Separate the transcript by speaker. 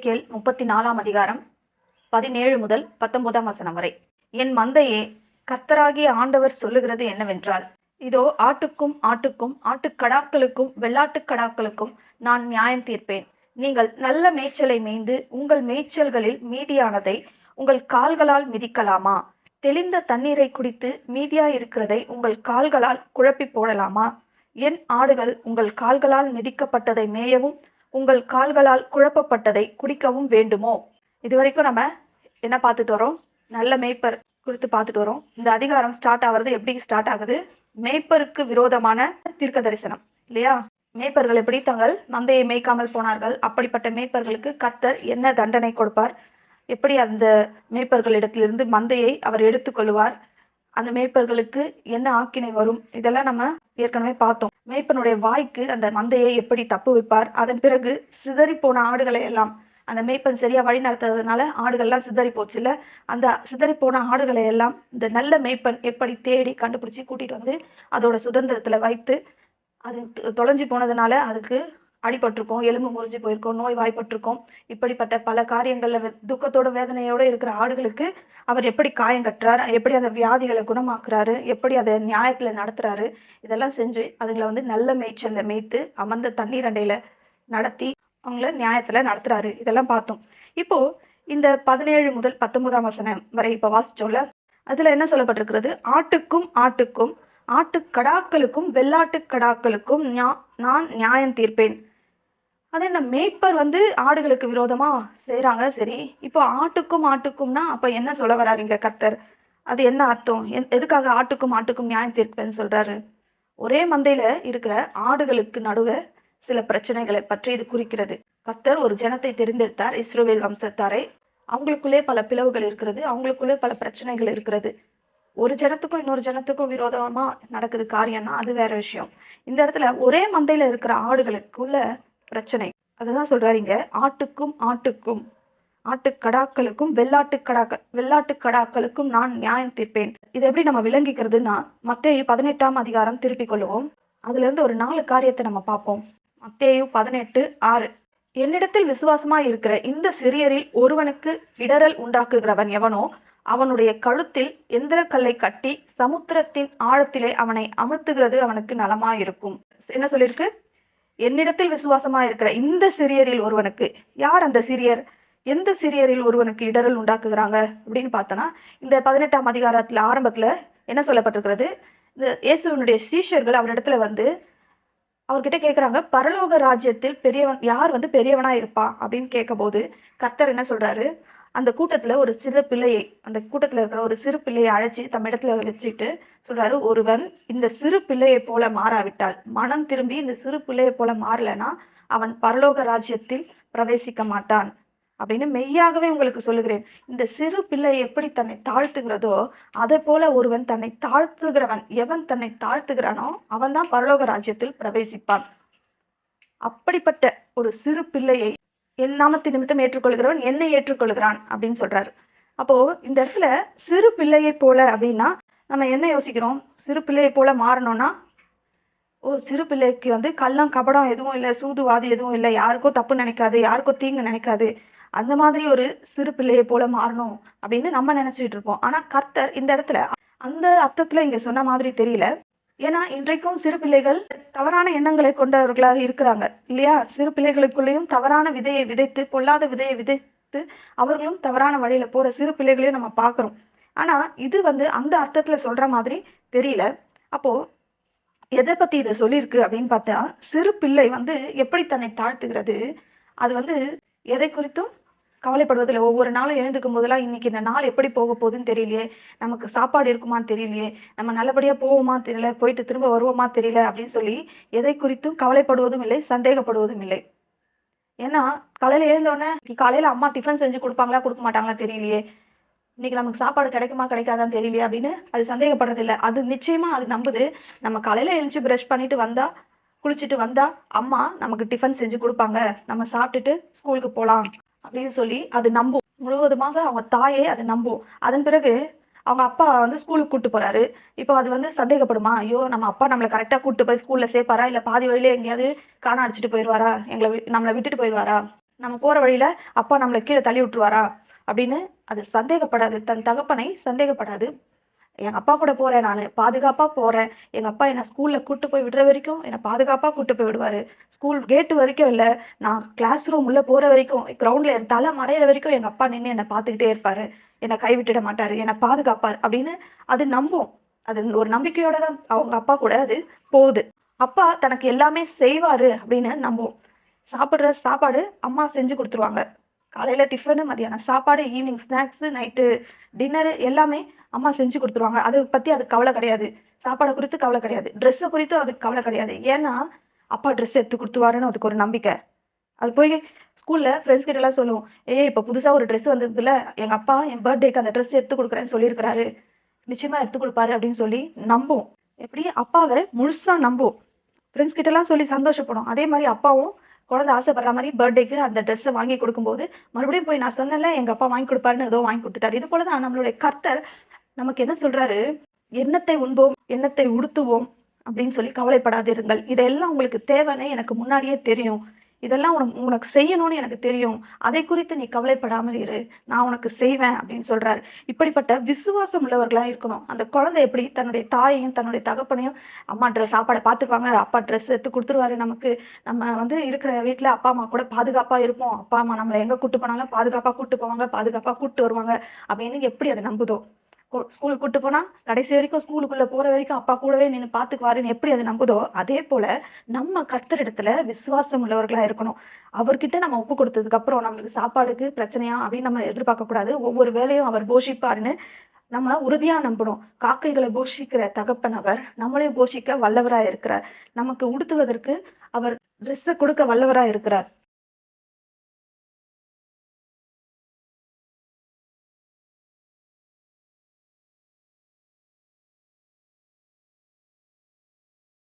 Speaker 1: எசேக்கியேல் முப்பத்தி நாலாம் அதிகாரம் பதினேழு முதல் பத்தொன்பதாம் வசனம் வரை. என் மந்தையே கர்த்தராகிய ஆண்டவர் சொல்லுகிறது என்னவென்றால் இதோ ஆட்டுக்கும் ஆட்டுக்கும் ஆட்டுக்கடாக்களுக்கும் வெள்ளாட்டுக்கடாக்களுக்கும் நான் நியாயம் தீர்ப்பேன். நீங்கள் நல்ல மேய்ச்சலை மேய்ந்து உங்கள் மேய்ச்சல்களில் மீதியானதை உங்கள் கால்களால் மிதிக்கலாமா? தெளிந்த தண்ணீரை குடித்து மீதியாயிருக்கிறதை உங்கள் கால்களால் குழப்பி போடலாமா? என் ஆடுகள் உங்கள் கால்களால் மிதிக்கப்பட்டதை மேயவும் உங்கள் கால்களால் குழப்பப்பட்டதை குடிக்கவும் வேண்டுமோ? இது வரைக்கும் நம்ம என்ன பார்த்துட்டு வரோம்? நல்ல மேய்ப்பர் குறித்து பார்த்துட்டு வரோம். இந்த அதிகாரம் ஸ்டார்ட் ஆகுறது எப்படி ஸ்டார்ட் ஆகுது? மேய்ப்பருக்கு விரோதமான தீர்க்க தரிசனம் இல்லையா? மேய்ப்பர்கள் எப்படி தங்கள் மந்தையை மேய்க்காமல் போனார்கள்? அப்படிப்பட்ட மேய்ப்பர்களுக்கு கத்தர் என்ன தண்டனை கொடுப்பார்? எப்படி அந்த மேய்ப்பர்களிடத்திலிருந்து மந்தையை அவர் எடுத்துக்கொள்வார்? அந்த மேய்ப்பர்களுக்கு என்ன ஆக்கினை வரும்? இதெல்லாம் நம்ம ஏற்கனவே பார்த்தோம். மேய்ப்பனுடைய வாய்க்கு அந்த மந்தையை எப்படி தப்பு வைப்பார்? அதன் பிறகு சிதறி போன ஆடுகளை எல்லாம் அந்த மேய்ப்பன் சரியா வழி நடத்துறதுனால ஆடுகள்லாம் சிதறி போச்சு இல்ல அந்த சிதறி போன ஆடுகளை எல்லாம் இந்த நல்ல மேய்ப்பன் எப்படி தேடி கண்டுபிடிச்சி கூட்டிட்டு வந்து அதோட சுதந்திரத்துல வைத்து அது தொலைஞ்சு போனதுனால அதுக்கு அடிபட்டிருக்கோம் எலும்பு முறிஞ்சு போயிருக்கோம் நோய் வாய்ப்பட்டிருக்கோம். இப்படிப்பட்ட பல காரியங்கள்ல துக்கத்தோட வேதனையோட இருக்கிற ஆடுகளுக்கு அவர் எப்படி காயம் கட்டுறாரு எப்படி அந்த வியாதிகளை குணமாக்குறாரு எப்படி அதை நியாயத்துல நடத்துறாரு இதெல்லாம் செஞ்சு அதுங்களை வந்து நல்ல மேய்ச்சல்ல மேய்த்து அமர்ந்த தண்ணீர் அண்டையில நடத்தி அவங்கள நியாயத்துல நடத்துறாரு. இதெல்லாம் பார்த்தோம். இப்போ இந்த பதினேழு முதல் பத்தொன்பதாம் வசனம் வரை இப்ப வாசிச்சோம்ல அதுல என்ன சொல்லப்பட்டிருக்கிறது? ஆட்டுக்கும் ஆட்டுக்கும் ஆட்டுக்கடாக்களுக்கும் வெள்ளாட்டு கடாக்களுக்கும் நான் நியாயம் தீர்ப்பேன். அதே என்ன மேய்ப்பர் வந்து ஆடுகளுக்கு விரோதமா செய்கிறாங்க சரி இப்போ ஆட்டுக்கும் ஆட்டுக்கும்னா அப்ப என்ன சொல்ல வராருங்க கர்த்தர்? அது என்ன அர்த்தம்? எதுக்காக ஆட்டுக்கும் ஆட்டுக்கும் நியாயம் தீர்ப்பேன்னு சொல்றாரு? ஒரே மந்தையில இருக்கிற ஆடுகளுக்கு நடுவே சில பிரச்சனைகளை பற்றி இது குறிக்கிறது. கர்த்தர் ஒரு ஜனத்தை தெரிந்தெடுத்தார் இஸ்ரோவேல் வம்சத்தாரை. அவங்களுக்குள்ளே பல பிளவுகள் இருக்கிறது அவங்களுக்குள்ளே பல பிரச்சனைகள் இருக்கிறது. ஒரு ஜனத்துக்கும் இன்னொரு ஜனத்துக்கும் விரோதமா நடக்குது காரியம்னா அது வேற விஷயம். இந்த இடத்துல ஒரே மந்தையில இருக்கிற ஆடுகளுக்குள்ள பிரச்சனை. அதுதான் சொல்றாருங்க. ஆட்டுக்கும் ஆட்டுக்கும் ஆட்டுக்கடாக்களுக்கும் வெள்ளாட்டு கடாக்கள் வெள்ளாட்டு கடாக்களுக்கும் நான் நியாயம் தீர்ப்பேன். இதை எப்படி நம்ம விளங்கிக்கிறதுன்னா மத்தேயு பதினெட்டாம் அதிகாரம் திருப்பிக் கொள்வோம் அதுல இருந்து ஒரு நாலு காரியத்தை நம்ம பார்ப்போம். மத்தேயு பதினெட்டு ஆறு. என்னிடத்தில் விசுவாசமாய் இருக்கிற இந்த சிறியரில் ஒருவனுக்கு இடறல் உண்டாக்குகிறவன் எவனோ அவனுடைய கழுத்தில் எந்திரக்கல்லை கட்டி சமுத்திரத்தின் ஆழத்திலே அவனை அமர்த்துகிறது அவனுக்கு நலமாயிருக்கும். என்ன சொல்லியிருக்கு? என்னிடத்தில் விசுவாசமா இருக்கிற இந்த சிறியரில் ஒருவனுக்கு யார் அந்த சிறியர்? எந்த சிறியரில் ஒருவனுக்கு இடரல் உண்டாக்குகிறாங்க? அப்படின்னு பார்த்தோன்னா இந்த பதினெட்டாம் அதிகாரத்துல ஆரம்பத்துல என்ன சொல்லப்பட்டிருக்கிறது? இந்த இயேசுவினுடைய சீஷர்கள் அவரிடத்துல வந்து அவர்கிட்ட கேட்குறாங்க பரலோக ராஜ்யத்தில் பெரியவன் யார் வந்து பெரியவனா இருப்பா அப்படின்னு கேட்கும்போது கர்த்தர் என்ன சொல்றாரு? அந்த கூட்டத்துல ஒரு சிறு பிள்ளையை அந்த கூட்டத்துல இருக்கிற ஒரு சிறு பிள்ளையை அழைச்சி தம் இடத்துல வச்சுட்டு சொல்றாரு ஒருவன் இந்த சிறு பிள்ளையை போல மாறாவிட்டால் மனம் திரும்பி இந்த சிறு பிள்ளையை போல மாறலைன்னா அவன் பரலோக ராஜ்யத்தில் பிரவேசிக்க மாட்டான். அப்படின்னு மெய்யாகவே உங்களுக்கு சொல்லுகிறேன். இந்த சிறு பிள்ளை எப்படி தன்னை தாழ்த்துகிறதோ அதை போல ஒருவன் தன்னை தாழ்த்துகிறவன் எவன் தன்னை தாழ்த்துகிறானோ அவன் தான் பரலோக ராஜ்யத்தில் பிரவேசிப்பான். அப்படிப்பட்ட ஒரு சிறு பிள்ளையை என் நிமித்தம் ஏற்றுக்கொள்கிறவன் என்னை ஏற்றுக்கொள்கிறான் அப்படின்னு சொல்றாரு. அப்போ இந்த இடத்துல சிறு பிள்ளையை போல அப்படின்னா நம்ம என்ன யோசிக்கிறோம்? சிறு பிள்ளையை போல மாறணும்னா ஓ சிறு பிள்ளைக்கு வந்து கள்ளம் கபடம் எதுவும் இல்லை சூதுவாதி எதுவும் இல்லை யாருக்கோ தப்பு நினைக்காது யாருக்கோ தீங்கு நினைக்காது. அந்த மாதிரி ஒரு சிறு பிள்ளையை போல மாறணும் அப்படின்னு நம்ம நினைச்சிட்டு இருப்போம். ஆனா கர்த்தர் இந்த இடத்துல அந்த அர்த்தத்துல இங்க சொன்ன மாதிரி தெரியல. ஏன்னா இன்றைக்கும் சிறு பிள்ளைகள் தவறான எண்ணங்களை கொண்டவர்களாக இருக்கிறாங்க இல்லையா? சிறு பிள்ளைகளுக்குள்ளேயும் தவறான விதையை விதைத்து பொல்லாத விதையை விதைத்து அவர்களும் தவறான வழியில போற சிறு பிள்ளைகளையும் நம்ம பார்க்குறோம். ஆனா இது வந்து அந்த அர்த்தத்துல சொல்ற மாதிரி தெரியல. அப்போ எதை பத்தி இதை சொல்லியிருக்கு அப்படின்னு பார்த்தா சிறு பிள்ளை வந்து எப்படி தன்னை தாழ்த்துகிறது? அது வந்து எதை குறித்தும் கவலைப்படுவதில்லை. ஒவ்வொரு நாளும் எழுந்துக்கும் போதெல்லாம் இன்னைக்கு இந்த நாள் எப்படி போக போகுதுன்னு தெரியலையே. நமக்கு சாப்பாடு இருக்குமான்னு தெரியலையே. நம்ம நல்லபடியா போவோமா தெரியல. போயிட்டு திரும்ப வருவோமா தெரியல அப்படின்னு சொல்லி எதை குறித்தும் கவலைப்படுவதும் இல்லை சந்தேகப்படுவதும் இல்லை. ஏன்னா காலையில எழுந்தோடனே இன்னைக்கு காலையில அம்மா டிஃபன் செஞ்சு கொடுப்பாங்களா கொடுக்க மாட்டாங்களா தெரியலையே. இன்னைக்கு நமக்கு சாப்பாடு கிடைக்குமா கிடைக்காதான்னு தெரியலையே அப்படின்னு அது சந்தேகப்படுறதில்லை. அது நிச்சயமா அது நம்புது. நம்ம காலையில எழுந்துச்சு ப்ரஷ் பண்ணிட்டு வந்தா குளிச்சுட்டு வந்தா அம்மா நமக்கு டிஃபன் செஞ்சு கொடுப்பாங்க. நம்ம சாப்பிட்டுட்டு ஸ்கூலுக்கு போகலாம் அப்படின்னு சொல்லி அது நம்பும். முழுவதுமாக அவங்க தாயே அது நம்பும். அதன் பிறகு அவங்க அப்பா வந்து ஸ்கூலுக்கு கூட்டு போறாரு. இப்போ அது வந்து சந்தேகப்படுமா? ஐயோ நம்ம அப்பா நம்மளை கரெக்டா கூட்டு போய் ஸ்கூல்ல சேர்ப்பாரா? இல்ல பாதி வழியில எங்கேயாவது காண அடிச்சுட்டு போயிடுவாரா எங்களை நம்மளை விட்டுட்டு போயிடுவாரா நம்ம போற வழியில அப்பா நம்மளை கீழே தள்ளி விட்டுருவாரா? அப்படின்னு அது சந்தேகப்படாது. தன் தகப்பனை சந்தேகப்படாது. எங்க அப்பா கூட போறேன் நான். பாதுகாப்பா போறேன். எங்க அப்பா என்னை ஸ்கூல்ல கூட்டு போய் விடுற வரைக்கும் என்னை பாதுகாப்பா கூட்டு போய் விடுவாரு. ஸ்கூல் கேட்டு வரைக்கும் இல்ல. நான் கிளாஸ் ரூம் உள்ள போற வரைக்கும் கிரவுண்ட்ல என் தலை மறையிற வரைக்கும் எங்க அப்பா நின்று என்னை பார்த்துக்கிட்டே இருப்பாரு. என்னை கைவிட்டுட மாட்டாரு. என்னை பாதுகாப்பார் அப்படின்னு அது நம்பும். அது ஒரு நம்பிக்கையோட தான் அவங்க அப்பா கூட அது போகுது. அப்பா தனக்கு எல்லாமே செய்வாரு அப்படின்னு நம்பும். சாப்பிடுற சாப்பாடு அம்மா செஞ்சு கொடுத்துருவாங்க. காலையில டிஃபனு மதியானம் சாப்பாடு ஈவினிங் ஸ்நாக்ஸ் நைட்டு டின்னரு எல்லாமே அம்மா செஞ்சு கொடுத்துருவாங்க. அதை பத்தி அதுக்கு கவலை கிடையாது. சாப்பாடை குறித்து கவலை கிடையாது. ட்ரெஸ்ஸை குறித்து அதுக்கு கவலை கிடையாது. ஏன்னா அப்பா ட்ரெஸ் எடுத்து கொடுத்துருவாருன்னு அதுக்கு ஒரு நம்பிக்கை. அது போய் ஸ்கூல்ல ஃப்ரெண்ட்ஸ் கிட்ட எல்லாம் சொல்லுவோம். ஏய் இப்போ புதுசா ஒரு ட்ரெஸ் வந்ததுல எங்க அப்பா என் பர்த்டேக்கு அந்த ட்ரெஸ் எடுத்து கொடுக்குறேன்னு சொல்லியிருக்கிறாரு. நிச்சயமா எடுத்து கொடுப்பாரு அப்படின்னு சொல்லி நம்பும் எப்படி? அப்பாவை முழுசா நம்பும் ஃப்ரெண்ட்ஸ் கிட்ட எல்லாம் சொல்லி சந்தோஷப்படும் அதே மாதிரி அப்பாவும் குழந்தை ஆசைப்படுற மாதிரி பர்த்டேக்கு அந்த ட்ரெஸ்ஸை வாங்கி கொடுக்கும்போது மறுபடியும் போய் நான் சொன்னேன்ல எங்க அப்பா வாங்கி கொடுப்பாருன்னு ஏதோ வாங்கி கொடுத்துட்டாரு. இது போலதான் நம்மளுடைய கர்த்தர் நமக்கு என்ன சொல்றாரு? எண்ணத்தை உண்போம் எண்ணத்தை உடுத்துவோம் அப்படின்னு சொல்லி கவலைப்படாதிருங்கள். இதெல்லாம் உங்களுக்கு தேவைன்னு எனக்கு முன்னாடியே தெரியும். இதெல்லாம் உனக்கு உனக்கு செய்யணும்னு எனக்கு தெரியும். அதை குறித்து நீ கவலைப்படாமல் இரு. நான் உனக்கு செய்வேன் அப்படின்னு சொல்றாரு. இப்படிப்பட்ட விசுவாசம் உள்ளவர்களா இருக்கணும். அந்த குழந்தை எப்படி? தன்னுடைய தாயையும் தன்னுடைய தகப்பனையும் அம்மா ட்ரெஸ் சாப்பாடை பார்த்துப்பாங்க. அப்பா ட்ரெஸ் எடுத்து கொடுத்துருவாரு நமக்கு. நம்ம வந்து இருக்கிற வீட்டில் அப்பா அம்மா கூட பாதுகாப்பா இருப்போம். அப்பா அம்மா நம்மளை எங்க கூட்டு போனாலும் பாதுகாப்பா கூட்டு போவாங்க பாதுகாப்பா கூட்டு வருவாங்க அப்படின்னு எப்படி அதை நம்புதோ? ஸ்கூலுக்கு கூட்டு போனா கடைசி வரைக்கும் ஸ்கூலுக்குள்ள போற வரைக்கும் அப்பா கூடவே நின்று பாத்துக்குவாருன்னு எப்படி அது நம்புதோ அதே போல நம்ம கர்த்தரிடத்துல விசுவாசம் உள்ளவர்களா இருக்கணும். அவர்கிட்ட நம்ம ஒப்பு கொடுத்ததுக்கு அப்புறம் நம்மளுக்கு சாப்பாடுக்கு பிரச்சனையா அப்படின்னு நம்ம எதிர்பார்க்க கூடாது. ஒவ்வொரு வேலையும் அவர் போஷிப்பாருன்னு நம்ம உறுதியா நம்பணும். காக்கைகளை போஷிக்கிற தகப்பன் அவர் நம்மளையும் போஷிக்க வல்லவரா இருக்கிறார். நமக்கு உடுத்துவதற்கு அவர் ட்ரெஸ்ஸை கொடுக்க வல்லவரா இருக்கிறார்.